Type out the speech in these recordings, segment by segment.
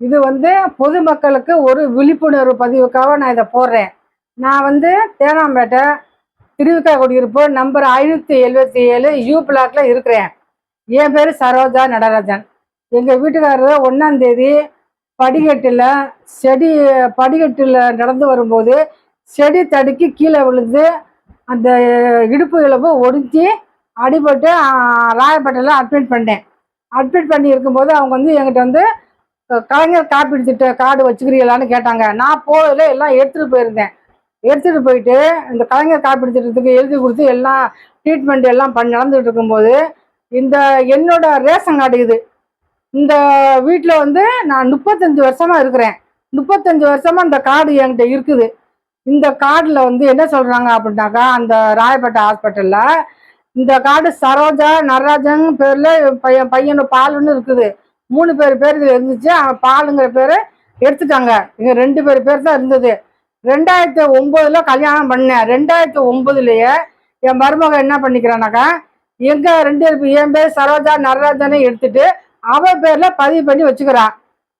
இது வந்து பொதுமக்களுக்கு ஒரு விழிப்புணர்வு பதிவுக்காக நான் இதை போடுறேன். நான் வந்து தேனாம்பேட்டை திருவிக்கா குடியிருப்பு நம்பர் ஐநூற்றி எழுபத்தி ஏழு யூ பிளாக்ல இருக்கிறேன். என் பேர் சரோஜா நடராஜன். எங்கள் வீட்டுக்காரர் ஒன்றாந்தேதி படிக்கட்டில் செடி படிக்கட்டில் நடந்து வரும்போது செடி தடுக்கி கீழே விழுந்து அந்த இடுப்பு இழப்பு ஒடிஞ்சு அடிபட்டு ராயப்பேட்டையில் அட்மிட் பண்ணேன் அட்மிட் பண்ணி இருக்கும்போது அவங்க வந்து எங்கிட்ட வந்து கலைஞர் காப்பீடு திட்ட கார்டு வச்சுக்கிறீங்களான்னு கேட்டாங்க. நான் போகல எல்லாம் எடுத்துகிட்டு போயிருந்தேன். எடுத்துகிட்டு போயிட்டு இந்த கலைஞர் காப்பீடு திட்டத்துக்கு எழுதி கொடுத்து எல்லாம் ட்ரீட்மெண்ட் எல்லாம் பண்ணி நடந்துகிட்டு இருக்கும்போது இந்த என்னோட ரேஷன் கார்டு இது. இந்த வீட்டில் வந்து நான் முப்பத்தஞ்சு வருஷமா இருக்கிறேன். முப்பத்தஞ்சு வருஷமா இந்த கார்டு என்கிட்ட இருக்குது. இந்த கார்டில் வந்து என்ன சொல்கிறாங்க அப்படின்னாக்கா அந்த ராயப்பேட்டை ஹாஸ்பிட்டலில் இந்த கார்டு சரோஜா நடராஜன் பேரில் பையன் பையனு பாலுன்னு இருக்குது. மூணு பேர் பேர் இதில் இருந்துச்சு. அவன் பாலுங்கிற பேர் எடுத்துட்டாங்க. இங்க ரெண்டு பேர் பேர் தான் இருந்தது. ரெண்டாயிரத்தி ஒன்பதுல கல்யாணம் பண்ணேன். ரெண்டாயிரத்தி ஒன்பதுலயே என் மருமகன் என்ன பண்ணிக்கிறானாக்கா எங்க ரெண்டு பேர் என் பேர் சரோஜா நடராஜனை எடுத்துட்டு அவன் பேர்ல பதிவு பண்ணி வச்சுக்கிறான்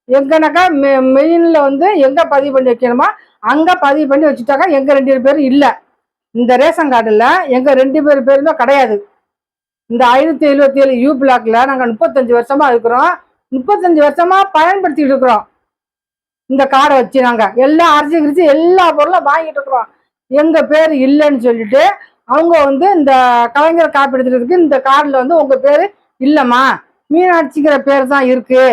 எங்கனாக்கா மெ மெயின்ல வந்து எங்க பதிவு பண்ணி வைக்கணுமோ அங்க பதிவு பண்ணி வச்சுட்டாக்கா எங்க ரெண்டு பேரும் இல்லை. இந்த ரேஷன் கார்டுல எங்க ரெண்டு பேர் பேருமே கிடையாது. இந்த ஐநூற்றி எழுபத்தி ஏழு யூ பிளாக்ல நாங்கள் முப்பத்தஞ்சு வருஷமா இருக்கிறோம். முப்பத்தஞ்சு வருஷமா பயன்படுத்திட்டு இருக்கிறோம். இந்த காரை வச்சு நாங்க எல்லா அரிசி கிரிசி எல்லா பொருளும் வாங்கிட்டு இருக்கிறோம். எங்க பேர் இல்லைன்னு சொல்லிட்டு அவங்க வந்து இந்த கலைஞர் காப்பீடு திட்டத்துக்கு இந்த கார்டில் வந்து உங்க பேர் இல்லைம்மா. மீனாட்சிங்கிற பேர் தான் இருக்கு.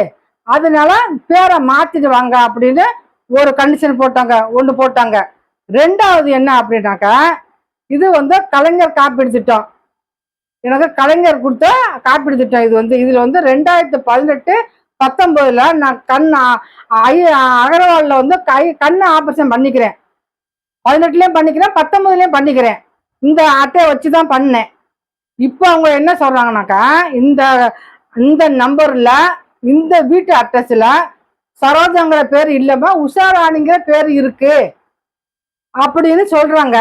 அதனால பேரை மாத்திட்டு வாங்க அப்படின்னு ஒரு கண்டிஷன் போட்டாங்க ஒன்று போட்டாங்க. ரெண்டாவது என்ன அப்படின்னாக்கா இது வந்து கலைஞர் காப்பீடு திட்டம். எனக்கு கலைஞர் கொடுத்த காப்பீடு திட்டம் இது வந்து. இதில் வந்து ரெண்டாயிரத்து பதினெட்டு பத்தொம்போதில் நான் கண் ஐ அகர்வாலில் வந்து கை கண் ஆப்ரேஷன் பண்ணிக்கிறேன். பதினெட்டுலேயும் பண்ணிக்கிறேன் பத்தொம்போதுலேயும் பண்ணிக்கிறேன். இந்த அட்டையை வச்சு தான் பண்ணேன். இப்போ அவங்க என்ன சொல்கிறாங்கனாக்கா இந்த இந்த நம்பரில் இந்த வீட்டு அட்ரஸில் சரோஜங்கிற பேர் இல்லாமல் உஷாராணிங்கிற பேர் இருக்குது அப்படின்னு சொல்கிறாங்க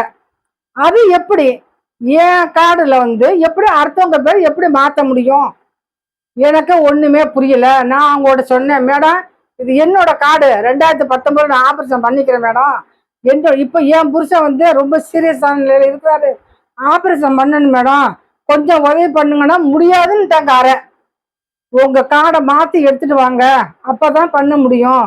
அது எப்படி? என் கார்டில் வந்து எப்படி அடுத்தவங்க பேர் எப்படி மாற்ற முடியும்? எனக்கு ஒன்றுமே புரியல. நான் அவங்களோட சொன்னேன் மேடம் இது என்னோட கார்டு. ரெண்டாயிரத்தி பத்தொம்பதில் நான் ஆப்ரேஷன் பண்ணிக்கிறேன் மேடம். என்ன இப்போ என் புருஷன் வந்து ரொம்ப சீரியஸான நிலையில் இருக்கிறாரு. ஆப்ரேஷன் பண்ணணும் மேடம். கொஞ்சம் உதவி பண்ணுங்கன்னா முடியாதுன்னுட்டாங்க அரை உங்கள் கார்டை மாற்றி எடுத்துகிட்டு வாங்க. அப்போ தான் பண்ண முடியும்.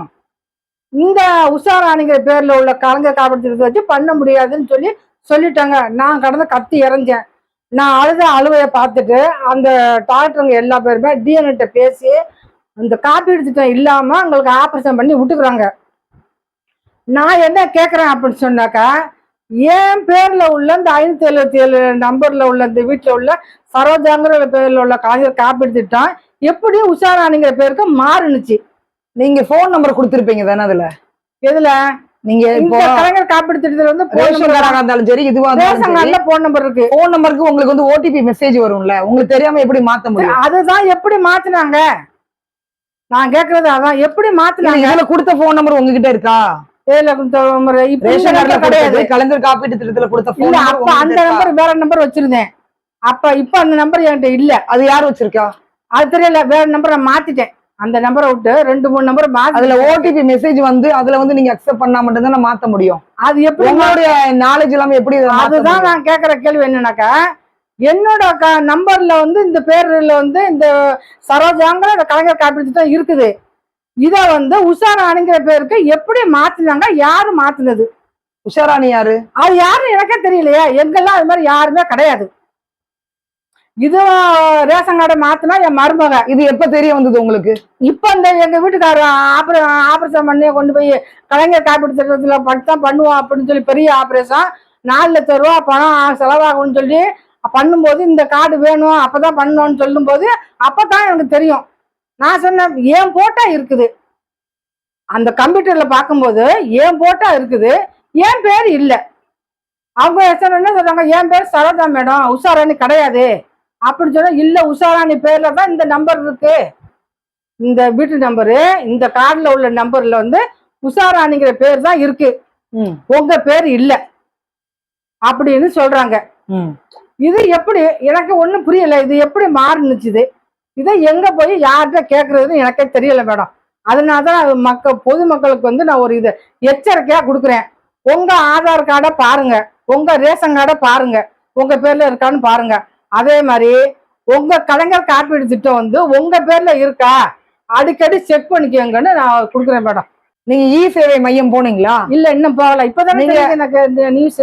இந்த உஷாராணிங்கிற பேரில் உள்ள கலங்க காப்பீடு வச்சு பண்ண முடியாதுன்னு சொல்லி சொல்லிட்டாங்க நான் கடந்து கத்தி இறஞ்சேன் நான் அழுத அழுவையை பார்த்துட்டு அந்த டாக்டருங்க எல்லா பேருமே டிஎன்கிட்ட பேசி அந்த காப்பீடு திட்டம் இல்லாமல் உங்களுக்கு ஆப்ரேஷன் பண்ணி விட்டுக்குறாங்க. நான் என்ன கேட்குறேன் அப்படின்னு சொன்னாக்கா என் பேரில் உள்ள இந்த ஐநூற்றி எழுபத்தி ஏழு நம்பரில் உள்ள இந்த வீட்டில் உள்ள சரோஜாங்கிற பேரில் உள்ள கலைஞர் காப்பீடு திட்டம் எப்படி உஷாராணிங்கிற பேருக்கு மாறுனுச்சு. நீங்கள் ஃபோன் நம்பர் கொடுத்துருப்பீங்க தானே அதில்? எதில்? நீங்க இப்போ கலைஞர் காப்பீடு திட்டத்துல வந்து போன் ரேஷன் கார்டாக இருந்தாலும் சரி இதுவா ரேஷன் கார்டுல போன் நம்பர் இருக்கு. போன் நம்பருக்கு உங்களுக்கு வந்து ஓடிபி மெசேஜ் வரும்ல. உங்களுக்கு தெரியாம எப்படி மாத்த முடியும்? அதுதான் எப்படி மாத்துனாங்க? நான் கேக்குறது அதான். எப்படி மாத்துனாங்க? இதுல கொடுத்த போன் நம்பர் உங்ககிட்ட இருக்கா? கலைஞர் காப்பீட்டு திட்டத்துல கொடுத்த போன் அப்ப அந்த நம்பர் வேற நம்பர் வச்சிருந்தேன். அப்ப இப்ப அந்த நம்பர் என்கிட்ட இல்ல. அது யார் வச்சிருக்கா? அது தெரியல வேற நம்பரை மாத்திட்டேன். அந்த நம்பரை விட்டு ரெண்டு மூணு நம்பர் மாத்தி அதுல ஓடிபி மெசேஜ் வந்து அதுல வந்து நீங்க அக்செப்ட் பண்ணா மட்டும் தான் மாத்த முடியும். அது எப்படி உங்களுடைய நாலேஜ் இல்லாம எப்படி அதுதான்? நான் கேக்குற கேள்வி என்னன்னாக்கா என்னோட க நம்பர்ல வந்து இந்த பேர்ல வந்து இந்த சரோஜாங்கிற இந்த கலைஞர் காப்பீடு திட்டம் இருக்குது. இத வந்து உஷாராணிங்கிற பேருக்கு எப்படி மாத்தினாங்க யாரு மாத்தினது? உஷாராணி யாரு? அது யாரும் எனக்கே தெரியலையா. எங்கெல்லாம் அது மாதிரி யாருமே கிடையாது. இது ரேஷன் கார்டை மாத்தினா என் மருமக. இது எப்ப தெரிய வந்தது உங்களுக்கு? இப்ப இந்த எங்க வீட்டுக்காரர் ஆப்ரே ஆபரேஷன் பண்ணி கொண்டு போய் கலைஞர் காப்பீடு திட்டத்துல பட்டம் பண்ணுவோம் அப்படின்னு சொல்லி பெரிய ஆபரேஷன் நாலு லட்சம் ரூபா பணம் செலவாகும்னு சொல்லி பண்ணும்போது இந்த கார்டு வேணும் அப்பதான் பண்ணணும்னு சொல்லும்போது அப்பதான் எனக்கு தெரியும். நான் சொன்னேன் ஏன் போட்டா இருக்குது? அந்த கம்ப்யூட்டர்ல பார்க்கும்போது ஏன் போட்டா இருக்குது? என் பேர் இல்லை. அவங்க என்ன சொல்றாங்க? என் பேர் சரோஜா மேடம். உஷாராணி கிடையாது. அப்படின்னு சொன்னா இல்ல உஷாராணி பேர்ல தான் இந்த நம்பர் இருக்கு. இந்த வீட்டு நம்பரு இந்த கார்டுல உள்ள நம்பர்ல வந்து உஷாராணிங்கிற பேர் தான் இருக்கு. ம், உங்க பேர் இல்ல. அப்படின்னு சொல்றாங்க. ம். இது எப்படி எனக்கு ஒண்ணும் புரியல. இது எப்படி மாறுனுச்சு இது இதை எங்க போய் யார்கிட்ட கேக்குறதுன்னு எனக்கே தெரியல மேடம். அதனால தான் மக்க பொதுமக்களுக்கு வந்து நான் ஒரு இது எச்சரிக்கையா கொடுக்குறேன். உங்க ஆதார் கார்டை பாருங்க. உங்க ரேஷன் கார்டை பாருங்க. உங்க பேர்ல இருக்கான்னு பாருங்க. அதே மாதிரி உங்க கலைஞர் காப்பீடு திட்டம் வந்து உங்க பேர்ல இருக்கா? அடிக்கடி செக் பண்ணிக்கோங்கன்னு நான் கொடுக்குறேன் மேடம். நீங்க இ சேவை மையம் போனீங்களா? இல்ல இன்னும் போகல. இப்பதானே எனக்கு நியூஸ்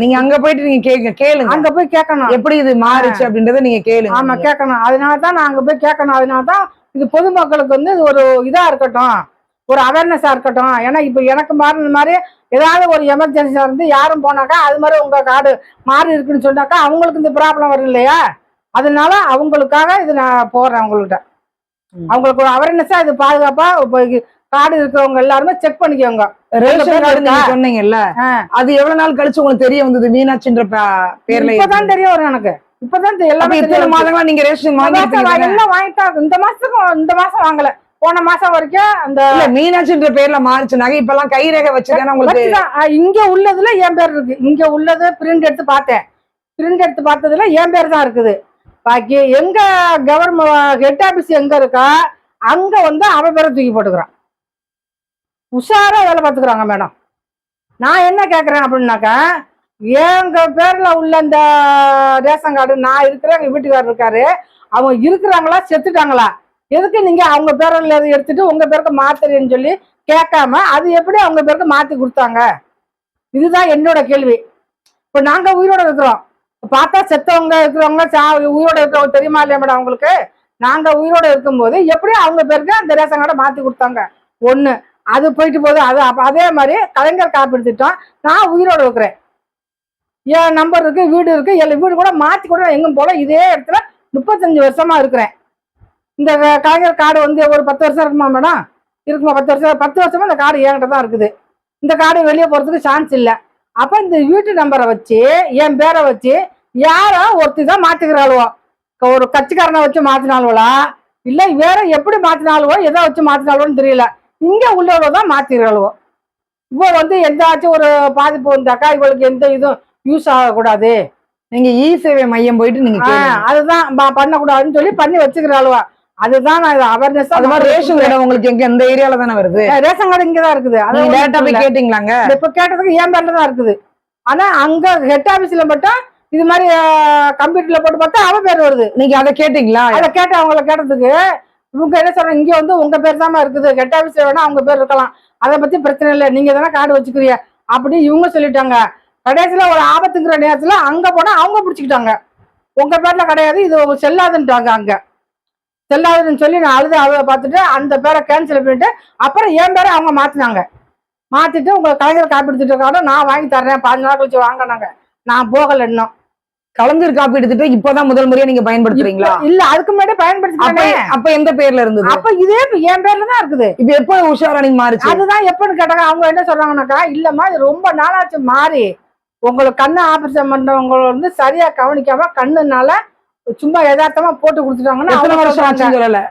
நீங்க அங்க போயிட்டு நீங்க கேளுங்க கேளுங்க. அங்க போய் கேட்கணும். எப்படி இது மாறுச்சு அப்படின்றத நீங்க கேளுங்க. ஆமா கேட்கணும். அதனால தான் நான் அங்க போய் கேட்கணும். அதனால தான் இது பொதுமக்களுக்கு வந்து இது ஒரு இதா இருக்கட்டும். ஒரு அவேர்னஸா இருக்கட்டும். ஏன்னா இப்ப எனக்கு மாறின மாதிரி ஏதாவது ஒரு எமர்ஜென்சியா இருந்து யாரும் போனாக்கா அது மாதிரி உங்க கார்டு மாறி இருக்குன்னு சொன்னாக்கா அவங்களுக்கு இந்த ப்ராப்ளம் வரும் இல்லையா அதனால அவங்களுக்காக இது நான் போடுறேன் உங்கள்கிட்ட ம். அவங்களுக்கு ஒரு அவேர்னஸா இது பாதுகாப்பா இப்போ கார்டு இருக்கிறவங்க எல்லாருமே செக் பண்ணிக்கோங்க ரேஷன் கார்டு? சொன்னீங்கல்ல. அது எவ்வளவு நாள் கழிச்சு உங்களுக்கு தெரிய வந்தது மீனாட்சின்ற பேர்ல இப்பதான் தெரிய வரும் எனக்கு இப்பதான் எல்லாமே இத்தனை. மாதங்களா நீங்க ரேஷன் இந்த மாசம் வாங்கிருப்பீங்க வா- எல்லாம் வாங்கிட்டா இந்த மாசத்துக்கும் இந்த மாசம் வாங்கல போன மாசம் வரைக்கும் அந்த மீனாட்சின்ற பேர்ல மாறுச்சு. நகை இப்ப எல்லாம் கைரேகை வச்சுதானே உங்களுக்கு? வச்சுதான். ஆ, இங்க உள்ளதுல என் பேர் இருக்கு. இங்க உள்ளது பிரிண்ட் எடுத்து பார்த்தேன். பிரிண்ட் எடுத்து பார்த்ததுல என் பேர் தான் இருக்குது. பாக்கி எங்க கவர்மெண்ட் ஹெட் ஆபீஸ் எங்க இருக்கா அங்க வந்து அவ பேரை தூக்கி போட்டுக்கிறான். உஷாரா வேலை பார்த்துக்கிறாங்க மேடம். நான் என்ன கேட்கறேன் அப்படின்னாக்கா எங்க பேர்ல உள்ள இந்த ரேஷன் கார்டு நான் இருக்கிறேன் எங்க வீட்டுக்காரர் இருக்காரு. அவங்க இருக்கிறாங்களா செத்துட்டாங்களா? எதுக்கு நீங்க அவங்க பேரில் எடுத்துட்டு உங்க பேருக்கு மாத்துறேன்னு சொல்லி கேட்காம அது எப்படி அவங்க பேருக்கு மாத்தி கொடுத்தாங்க? இதுதான் என்னோட கேள்வி. இப்ப நாங்க உயிரோட இருக்கிறோம். பார்த்தா செத்தவங்க இருக்கிறவங்க சா- உயிரோட இருக்கிறவங்க தெரியுமா இல்லையா மேடம் அவங்களுக்கு நாங்க உயிரோட இருக்கும்போது எப்படி அவங்க பேருக்கு அந்த ரேஷன் கார்டை மாத்தி கொடுத்தாங்க? ஒண்ணு அது போயிட்டு போகுது அது அதே மாதிரி கலைஞர் காப்பீடு திட்டம் நான் உயிரோட இருக்கிறேன். என் நம்பர் இருக்கு வீடு இருக்கு எல்லா வீடு கூட மாத்தி கூட எங்கும் போல இதே இடத்துல முப்பத்தஞ்சு வருஷமா இருக்கிறேன். இந்த கலைஞர் கார்டு வந்து ஒரு பத்து வருஷம் இருக்குமா மேடம்? இருக்குமா பத்து வருஷம்? பத்து வருஷமா இந்த கார்டு என்கிட்ட தான் இருக்குது. இந்த கார்டு வெளியே போறதுக்கு சான்ஸ் இல்லை. அப்ப இந்த வீட்டு நம்பரை வச்சு என் பேரை வச்சு யாரோ ஒருத்தி தான் மாத்திக்கிறாளுவோ. ஒரு கட்சிக்காரனை வச்சு மாத்தினாலுவலா இல்ல வேற எப்படி மாத்தினாலுவோ எதை வச்சு மாத்தினாலுவோன்னு தெரியல. இங்க உள்ளவளோ தான் மாத்திக்கிறாளுவோ. இவ வந்து எந்தாச்சும் ஒரு பாதிப்பு வந்தாக்கா இவளுக்கு எந்த இதுவும் யூஸ் ஆகக்கூடாது. நீங்க இ சேவை மையம் போயிட்டு நீங்க ஆ, கேளுங்க. அதுதான் பண்ணக்கூடாதுன்னு சொல்லி பண்ணி வச்சுக்கிறாளுவா. அதுதான் நான் அவேர்னஸ் அது மாதிரி ரேஷன் கடை உங்களுக்கு எங்க இந்த ஏரியால தானே வருது? ரேஷன் கார்டு இங்கதான் இருக்குது. அது நீங்க ஒண்ணும் டேரக்டா. போய் கேட்டீங்களாங்க? இப்ப கேட்டதுக்கு என் பேர்ல தான் இருக்குது. ஆனா அங்க ஹெட் ஆபீஸ்ல மட்டும் இது மாதிரி கம்ப்யூட்டர்ல போட்டு பார்த்தா அவ பேர் வருது. நீங்க அதை கேட்டீங்களா? அதை கேட்ட அவங்கள கேட்டதுக்கு. இவங்க என்ன சொல்றாங்க இங்க வந்து உங்க பேர் தான் இருக்குது. ஹெட் ஆபீஸ்ல வேணா அவங்க பேர் இருக்கலாம். அதை பத்தி பிரச்சனை இல்லை. நீங்க தானே கார்டு வச்சுக்கிறீங்க அப்படி இவங்க சொல்லிட்டாங்க. கடைசியில ஒரு ஆபத்துங்கிற நேரத்துல அங்க போனா அவங்க பிடிச்சிக்கிட்டாங்க. உங்க பேர்ல கிடையாது இது செல்லாதுன்ட்டாங்க அங்க. செல்லாதுன்னு சொல்லி நான் அழுது அழுத பார்த்துட்டு அந்த பேரை கேன்சல் பண்ணிட்டு அப்புறம் என் பேரை அவங்க மாத்தினாங்க. மாத்திட்டு உங்க கலைஞர் காப்பீடு திட்டம் நான் வாங்கி தர்றேன். பாஞ்சு நாள் கழிச்சு வாங்கினாங்க. நான் போகல இன்னும். கலைஞர் காப்பீடு திட்டம் இப்பதான் முதல் முறையா நீங்க பயன்படுத்துறீங்களா? இல்ல அதுக்கு முன்னாடி அப்ப பயன்படுத்திட்டேன் அப்ப எந்த பேர்ல இருந்தது? அப்ப இதே என் பேர்ல தான் இருக்குது. இப்ப எப்ப உஷாரா நீங்க மாறுச்சு? அதுதான் எப்பன்னு கேட்டாங்க அவங்க என்ன சொல்றாங்கன்னாக்கா இல்லம்மா இது ரொம்ப நாளாச்சு மாறி. உங்களுக்கு கண்ணு ஆபரேஷன் பண்றவங்க வந்து சரியா கவனிக்காம கண்ணுனால சும்மா யதார்த்தமா போட்டு கொடுத்துட்டாங்கன்னா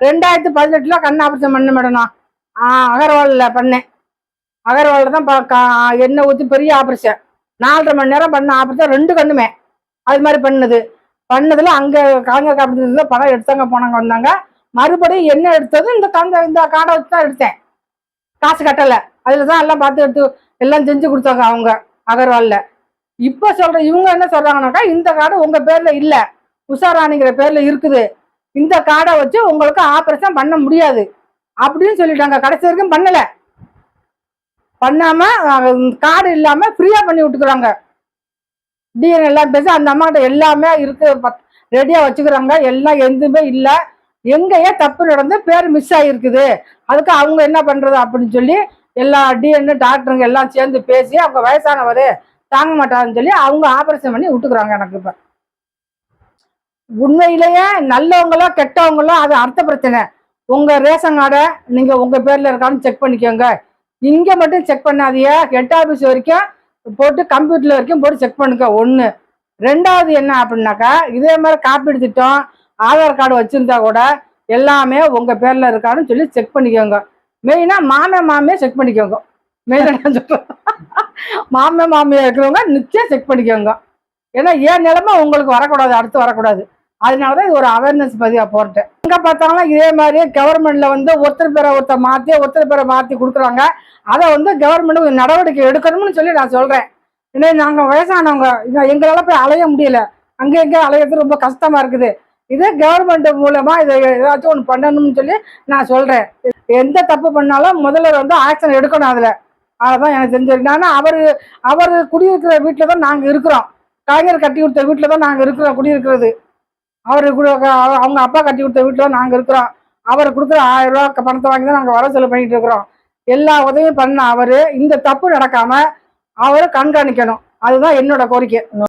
ரெண்டாயிரத்தி பதினெட்டுல கண் ஆபரேஷன் பண்ண மேடம் நான். அகர்வால்ல பண்ணேன். அகர்வால்ல தான் எண்ணெய் ஊத்தி பெரிய ஆபரேஷன். நாலரை மணி நேரம் பண்ண ஆபரேஷன் ரெண்டு கண்ணுமே. அது மாதிரி பண்ணது. பண்ணதுல அங்க கலைஞர் காப்பீடு பணம் எடுத்தாங்க போனாங்க வந்தாங்க. மறுபடியும் என்ன எடுத்தது இந்த கந்த இந்த கார்டை வச்சு தான் எடுத்தேன். காசு கட்டல. அதுல தான் எல்லாம் பார்த்து எடுத்து எல்லாம் செஞ்சு கொடுத்தாங்க அவங்க அகர்வால்ல. இப்ப சொல்ற இவங்க என்ன சொல்றாங்கன்னாக்கா இந்த கார்டு உங்க பேர்ல இல்ல. உஷாராணிங்கிற பேர்ல இருக்குது. இந்த கார்டை வச்சு உங்களுக்கு ஆபரேஷன் பண்ண முடியாது. அப்படின்னு சொல்லிட்டாங்க. கடைசி வரைக்கும் பண்ணல. பண்ணாம கார்டு இல்லாம ஃப்ரீயா பண்ணி விட்டுக்கிறாங்க. டிஎன் எல்லாம் பேச அந்த அம்மாகிட்ட எல்லாமே இருக்கு. ரெடியா வச்சுக்கிறாங்க. எல்லாம் எதுவுமே இல்லை. எங்கேயே தப்பு நடந்து பேர் மிஸ் ஆகிருக்குது அதுக்கு அவங்க என்ன பண்றது அப்படின்னு சொல்லி எல்லா டிஎன்னு டாக்டருங்க எல்லாம் சேர்ந்து பேசி அவங்க வயசானவர் தாங்க மாட்டாருன்னு சொல்லி அவங்க ஆபரேஷன் பண்ணி விட்டுக்கிறாங்க எனக்கு இப்போ. உண்மையிலேயே நல்லவங்களோ கெட்டவங்களோ அது அடுத்த பிரச்சனை. உங்க ரேஷன் கார்டை நீங்க உங்க பேர்ல இருக்கான்னு செக் பண்ணிக்கோங்க. இங்க மட்டும் செக் பண்ணாதீங்க. ஹெட் ஆஃபீஸ் வரைக்கும் போட்டு கம்ப்யூட்டர் வரைக்கும் போட்டு செக் பண்ணுங்க. ஒன்று ரெண்டாவது என்ன அப்படின்னாக்கா இதே மாதிரி காப்பீடு திட்டம் ஆதார் கார்டு வச்சுருந்தா கூட எல்லாமே உங்கள் பேரில் இருக்கான்னு சொல்லி செக் பண்ணிக்கோங்க. மெயினாக மாமே மாமியை செக் பண்ணிக்கோங்க. மெயினாக நான் மாமே மாமியா இருக்கிறவங்க நிச்சயம் செக் பண்ணிக்கோங்க. ஏன்னா ஏன் நிலமை உங்களுக்கு வரக்கூடாது அடுத்து வரக்கூடாது. அதனால தான் இது ஒரு அவேர்னஸ் பதிவாக போட்டேன். எங்கே பார்த்தாலும் இதே மாதிரி கவர்மெண்ட்டில் வந்து ஒருத்தர் பேரை ஒருத்தர் மாற்றி ஒருத்தர் பேரை மாற்றி கொடுக்குறாங்க. அதை வந்து கவர்மெண்ட் நடவடிக்கை எடுக்கணும்னு சொல்லி நான் சொல்கிறேன் ஏன்னா நாங்கள் வயசானவங்க எங்களால் போய் அலைய முடியல. அங்கே எங்க அலையிறது ரொம்ப கஷ்டமாக இருக்குது. இதே கவர்மெண்ட் மூலமாக இதை ஏதாச்சும் ஒன்று பண்ணணும்னு சொல்லி நான் சொல்கிறேன் எந்த தப்பு பண்ணாலும் முதல்வர் வந்து ஆக்ஷன் எடுக்கணும் அதில். அதான் எனக்கு தெரிஞ்சிருக்கு ஆனால் அவர் அவர் குடியிருக்கிற வீட்டில் தான் நாங்கள் இருக்கிறோம். கலைஞர் கட்டி கொடுத்த வீட்டில் தான் நாங்கள் இருக்கிறோம் குடியிருக்கிறது. அவர் அவங்க அப்பா கட்டி கொடுத்த வீட்டில் நாங்கள் இருக்கிறோம். அவர் கொடுக்குற ஆயிரம் ரூபா பணத்தை வாங்கி தான் நாங்கள் வர செலவு பண்ணிட்டு இருக்கிறோம். எல்லா உதவியும் பண்ண அவரு. இந்த தப்பு நடக்காம அவரை கண்காணிக்கணும். அதுதான் என்னோட கோரிக்கை.